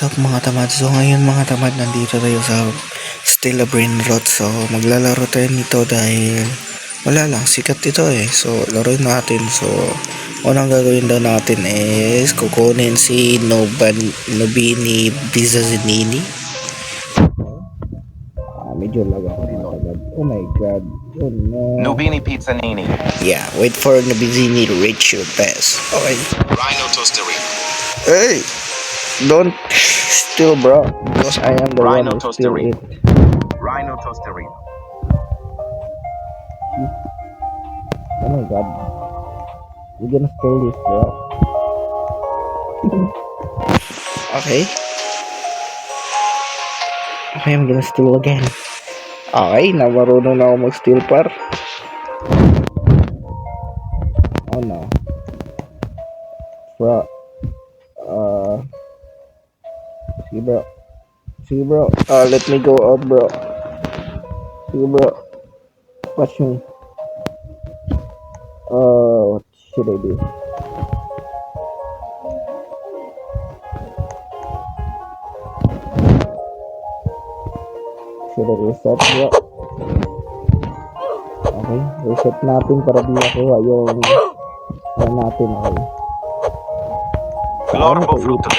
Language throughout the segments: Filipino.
What's up mga tamad? So ngayon mga tamad, nandito tayo sa Stella Brain Rot. So maglalaro tayo nito dahil wala lang, sikat ito eh. So laruin natin. So unang gagawin daw natin is kukunin si Noban, Nobini Bizazinini. Ah, medyo lag ako mga tamad. Oh my god. Oh no. Nubini Pizzanini. Yeah, wait for Nobizini to reach your best. Okay. Rhino Tosterino. Hey! Don't steal, bro. Because I am the Rhino one who steal it. Rhino Tosterino. Oh my god. We're gonna steal this, bro. okay. Okay, I'm gonna steal again. Okay, na marunong na ako mag-steal par. Oh no. Bro. Sige bro. Sige bro. Uh, let me go out bro. Sige bro. Watch me. Uh, what should I do? Should I reset bro? Okay, reset natin para di makuha yung ano natin okay. Glorbo Ano, Frutto.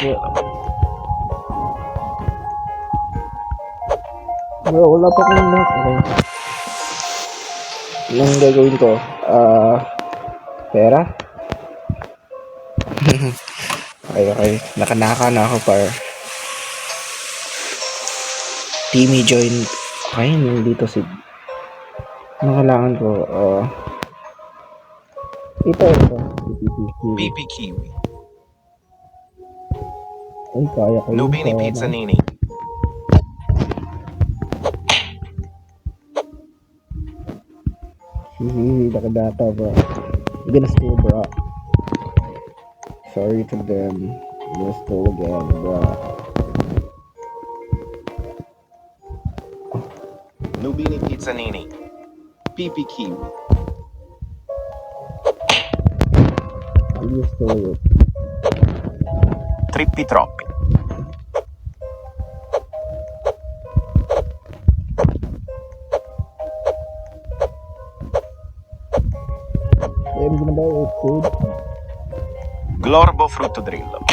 Bro, wala pa akong lock. Okay. Anong gagawin ko? Ah, pera? okay, okay. Nakanaka na ako par. Timmy join. Okay, nandito si... Ano kailangan ko? Ah, ito, ito. BP Kiwi. Ay, kaya ko yun. Nubini Kaya Hihihi, nakadata bro. You're gonna steal bro. Sorry to them. You're gonna steal again bro. Nubini Pizzanini. BP Kiwi. You're gonna steal it. Trippi Troppi. Glorbo Frutto Drillo.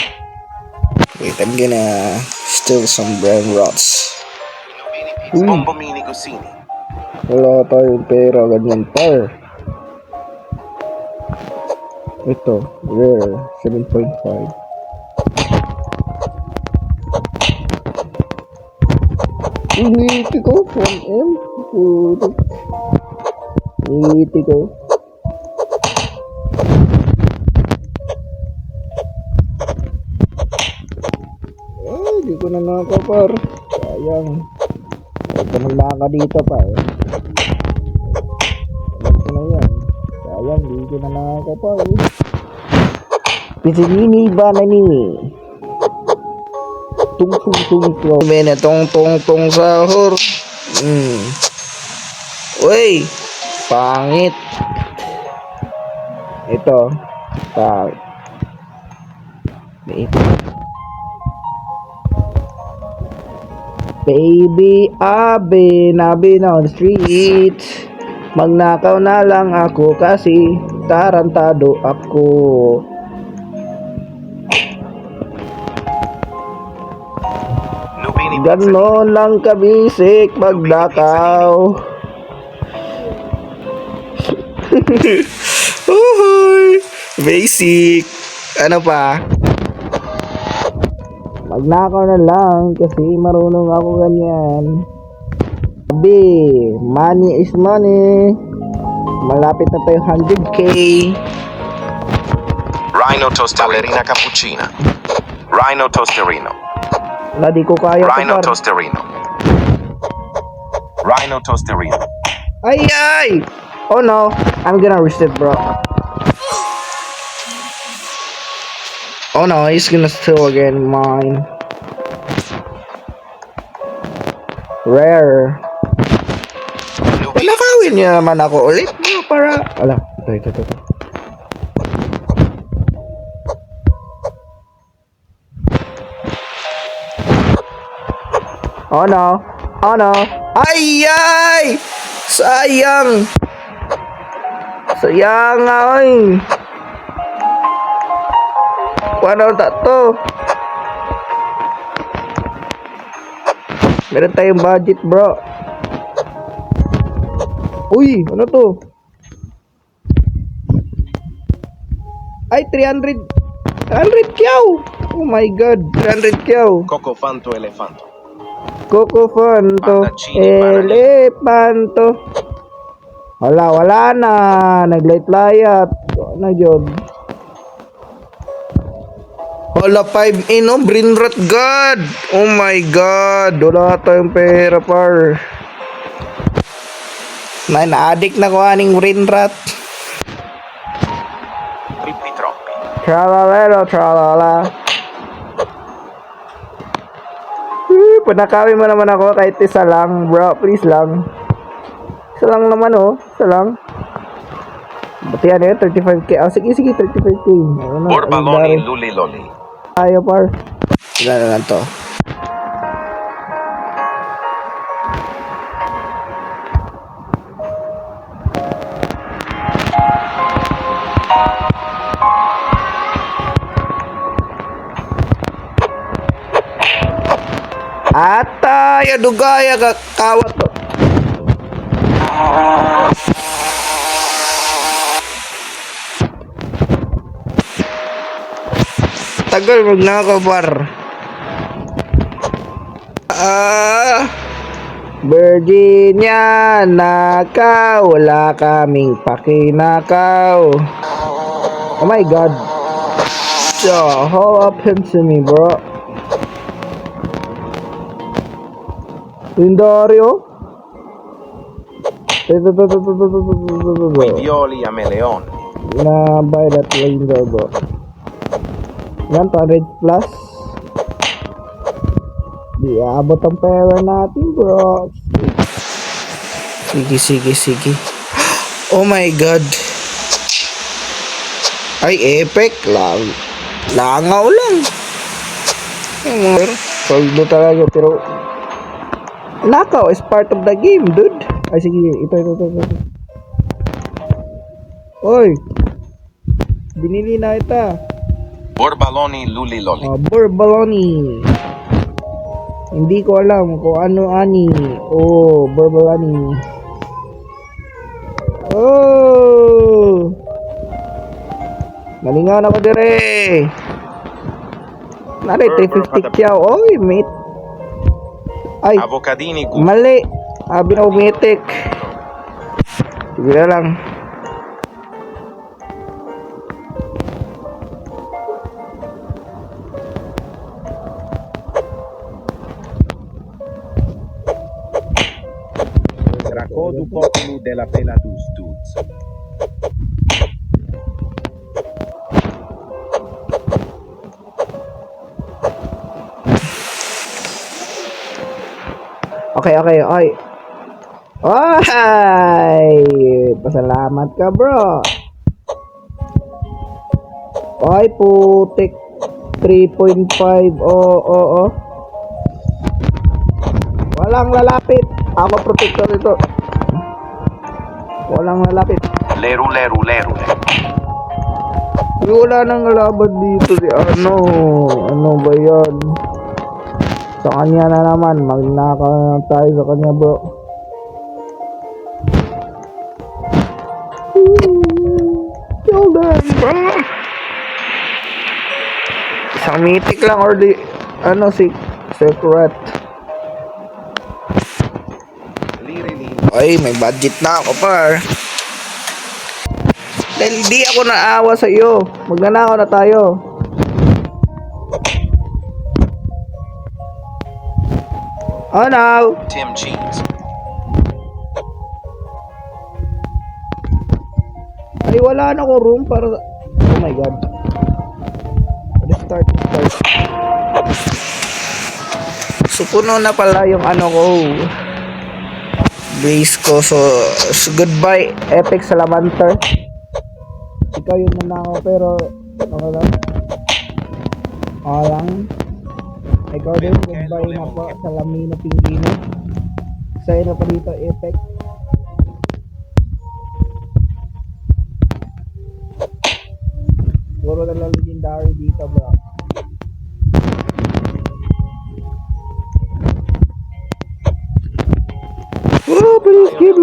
Wait, I'm gonna steal some brand rots. Nubini Pizza. Bombomini Gosini. Wala tayong pera, ganyan par. Ito, rare, 7.5. Ngiti ko, 1M. Putik. Ngiti ko. Ko na nakapar. Sayang. Huwag ka maglaka dito pa eh. Alam na yan. Sayang, di ko na nakakapar eh. Pisinini ba na nini? Tung tung tung tung. Mene tong tong tong sahur. Hmm. Uy! Pangit. Ito. Pag. Ito. Baby, I've nabi on street Magnakaw na lang ako kasi tarantado ako. Ganon lang kabisik magnakaw Uy, Basic Ano pa? Magnakaw na lang kasi marunong ako ganyan Sabi, money is money Malapit na tayo 100k Rhino Tosterina Cappuccina. Rhino Tosterino. Wala di ko kaya to Rhino par Tosterino. Rhino Tosterino. Ay ay! Oh no, I'm gonna reset bro Oh no, he's gonna steal again mine Rare Nakawin niya naman ako ulit bro para Ala, ito ito ito. Oh no. Oh no. Ay, ay! Sayang! Sayang oy! Paano ta to? Meron tayong budget, bro. Uy, ano to? Ay, 300. 300 kyaw! Oh my god, 300 kyaw. Coco fanto elefanto. Coco Fanto, Elefanto. Wala, wala na. Naglayat-layat. Ano yun? Wala, 5 in, oh. Brinrot God. Oh my God. Wala tayong pera, par. Na, na-addict na ko aning Brinrot. Trippi troppi. Tralalero, tralala. Eh, Panakawin mo naman ako kahit isa lang, bro. Please lang. Isa lang naman, oh. Isa lang. Ba't yan, eh? 35k. Oh, sige, sige, 35k. Ano, Borbaloni luli loli. Tayo, par. Ilan na lang to. Ata, ya dugaya ka tagal wag na ako par. Ah Virginia nakaw. Wala kaming pakinakaw. Oh my god. So how happened to me bro. Indario oh. Quindi io li ame leone. Una bella plane robot. Yan, 200 plus. Di abot ang pera natin bro. Sige, sige, sige. Oh my god. Ay, epic lang. Langaw lang. Soldo talaga, pero Nakaw is part of the game, dude. Ay, sige, ito, ito, ito, ito. Oy! Binili na ita. Borbaloni luli loli. Uh, Borbaloni. Hindi ko alam kung ano ani. Oh, Borbaloni. Oh! Nalingan ako dire. Nare, 350 kyaw. Oy, mate. Ay, Avocadini mali. Abi na umitik. Sige lang. Populu della pela dus dudes. Okay, okay, ay. Ay! Pasalamat ka, bro. Ay, putik. 3.5. Oo, oo, oo. Walang lalapit. Ako protector ito. Walang lalapit. Leru leru leru. Wala nang laban dito si ano. Ano ba yan? Sa kanya na naman. Magnakaw na tayo sa kanya bro. Kill them bro. Isang mythic lang or di ano si secret. Liri liri. Ay, may budget na ako par. Dahil di ako naawa sa iyo. Magnanakaw na tayo. Oh no! Tim cheese. Ay, wala na akong room para... Oh my god. Let's start, let's start. So, puno na pala yung ano ko. Base ko. So, so goodbye, Epic Salamander. Ikaw yung nanakaw, pero... Okay lang. Okay lang. Ikaw din, goodbye na po sa Lamino Pingpino. Sa'yo na pa dito, Effect. Puro na lang legendary dito, bro.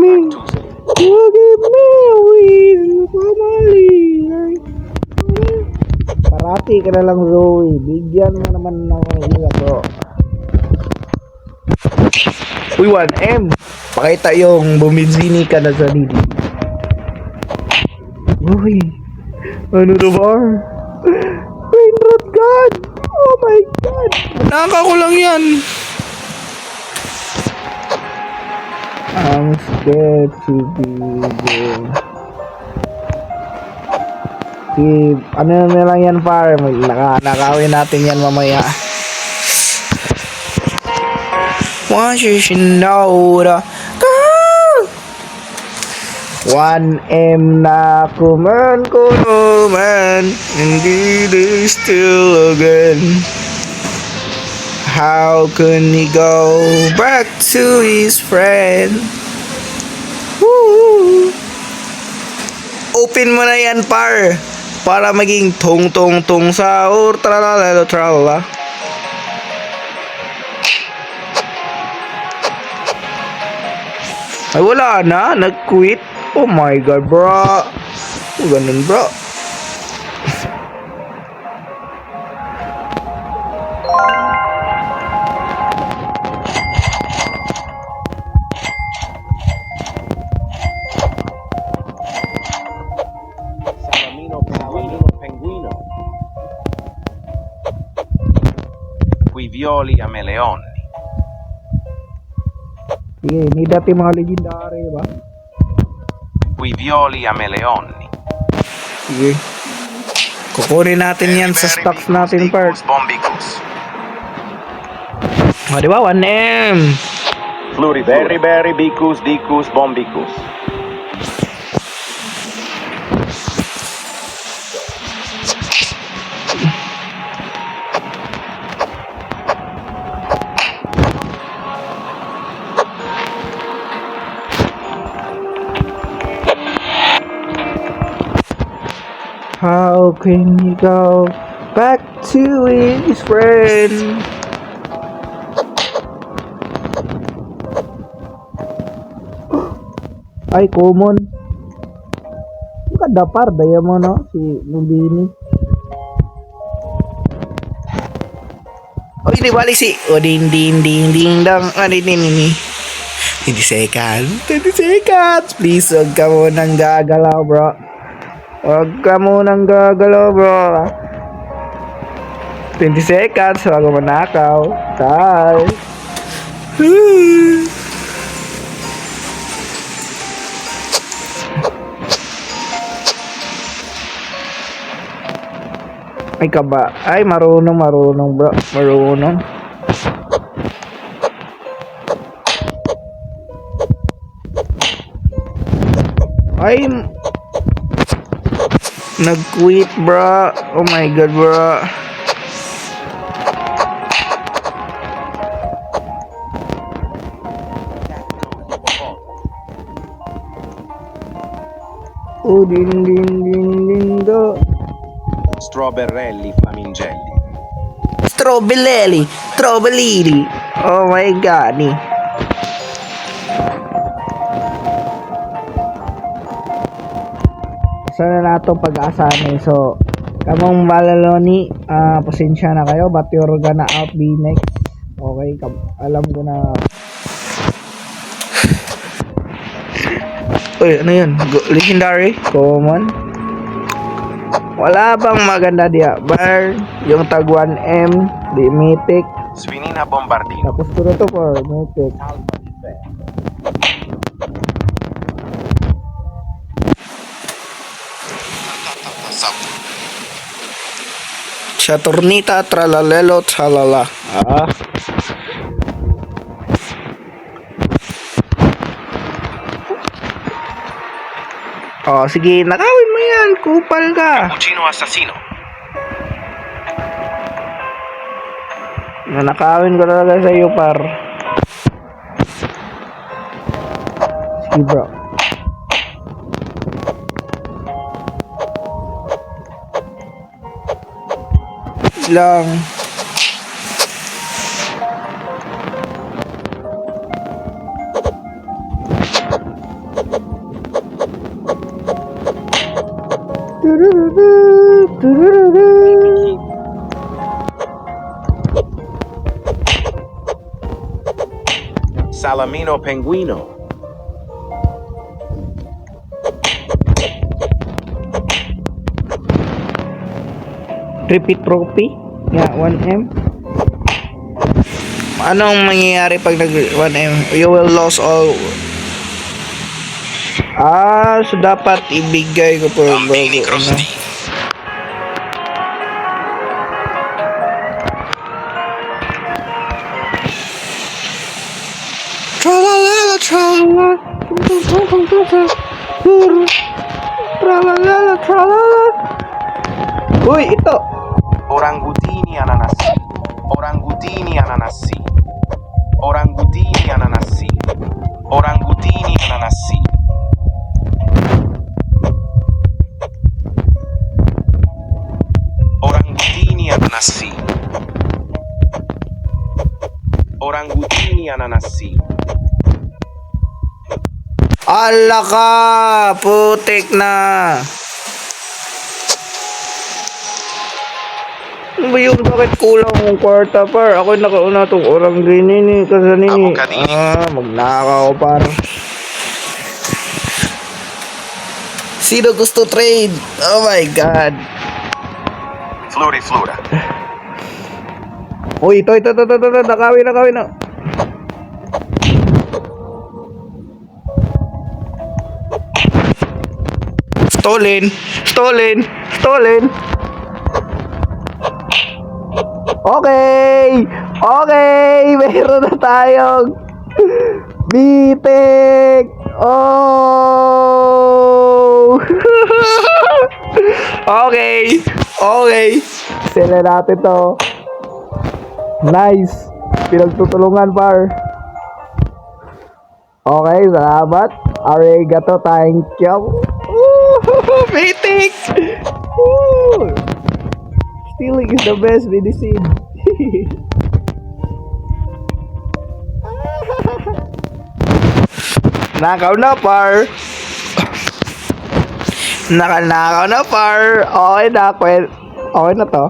Me, oh, give me my life. Parati ka na lang, Zoe. Bigyan mo naman ng isa, bro. Uy, 1M. Pakita yung bumizini ka na sa didi. Uy. Ano na ba? Rainrod God! Oh my God! Nakaka ko lang yan. I'm scared to be there. Si, ano na lang yan, par? Mag- Naka, nakawin natin yan mamaya. Want you should know the girl. 1M na kuman ko naman Hindi they still again How can he go back to his friend? Woo! Open mo na yan par Para maging tong tong tong sa or tralala tralala Ay wala na, nag-quit. Oh my god, bro. Ganun, bro. Meleonni. Sige, need natin mga legendary, ba? Qui violi a meleonni. Sige. Kukunin natin yan sa stocks natin, part. Bombicus. O, di ba? 1M. Fluri, berry, berry, bicus, dicus, bombicus. Can he go back to his friend? Ay, common. Kadapar, daya mo, no? Si Nubini. Oh, ini balik si. Oh, ding, ding, ding, ding, dang. Ano, ini, ini. 20 seconds. 20 seconds. Please, huwag ka mo nang gagalaw, bro. Huwag ka munang gagalaw, bro. 20 seconds, mo manakaw. Tay. Ay kaba. Ay, marunong, marunong, bro. Marunong. Ay, Nag-quit, bro. Oh my god, bro. Oh, din, din, din, din, do. Strawberrelli, flamingelli. Strawberry, strawberry. Oh my god, Sana na itong pag-asa ni. So, kamong malaloni, ah, pasensya na kayo, but you're gonna out be next. Okay, kam alam ko na. Uy, ano yun? Legendary? Common? Wala bang maganda diya? Bar, yung tag 1M, di mythic. Svinina bombardino. Tapos ko to for mythic. Saturnita, tralalelo, tralala. Ah. Oh, sige, nakawin mo yan. Kupal ka. Cappuccino assassino. Nanakawin ko talaga sa iyo, par. Sige, bro. Lang. Salamino Penguino. Repeat trophy? Yeah, 1M. Anong mangyayari pag nag 1M? You will lose all Ah, so dapat ibigay ko po bago ano. Tralalala, tralala. Tralalala, tralala. Uy, ito. Orangutini ananasi. Orangutini ananasi. Orangutini ananasi. Orangutini ananasi. Orangutini ananasi. Orangutini ananasi. Ala ka! Putik na! Ano ba yun? Bakit kulang ang kwarta, par? Ako yung nakauna tong orang gini Kasi nini. Avocadini. Ah, magnakaw, par. Sino gusto trade? Oh my God. Floriflora. Uy, ito, ito, ito, ito, ito, nakawin, nakawin na. Stolen, stolen, stolen. Okay, okay, meron na tayong bitik. Oh! okay, okay. Sila natin to. Nice. Pinagtutulungan par. Okay, salamat. Arigato, thank you. Woo! Stealing is the best medicine. Nakaw na par. Nakanakaw na par. Okay na, kwel. Okay na to.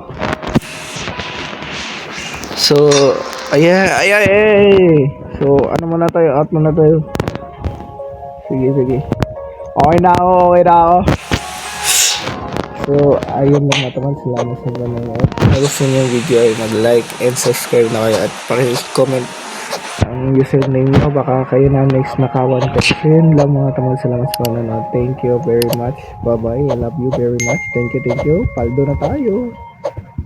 So, ayan, ayan, ayan. So, ano muna tayo? Out muna tayo. Sige, sige. Okay na ako, okay na ako. So, ayun lang na naman. Salamat sa panonood. Kung gusto niyo yung video ay mag-like and subscribe na kayo at paki-comment ang username nyo. Baka kayo na next na kawan ko. So, yun lang mga tamad. Salamat sa panonood. Thank you very much. Bye-bye. I love you very much. Thank you, thank you. Paldo na tayo.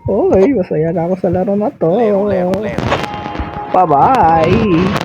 Okay, masaya na ako sa laro na to. Bye-bye.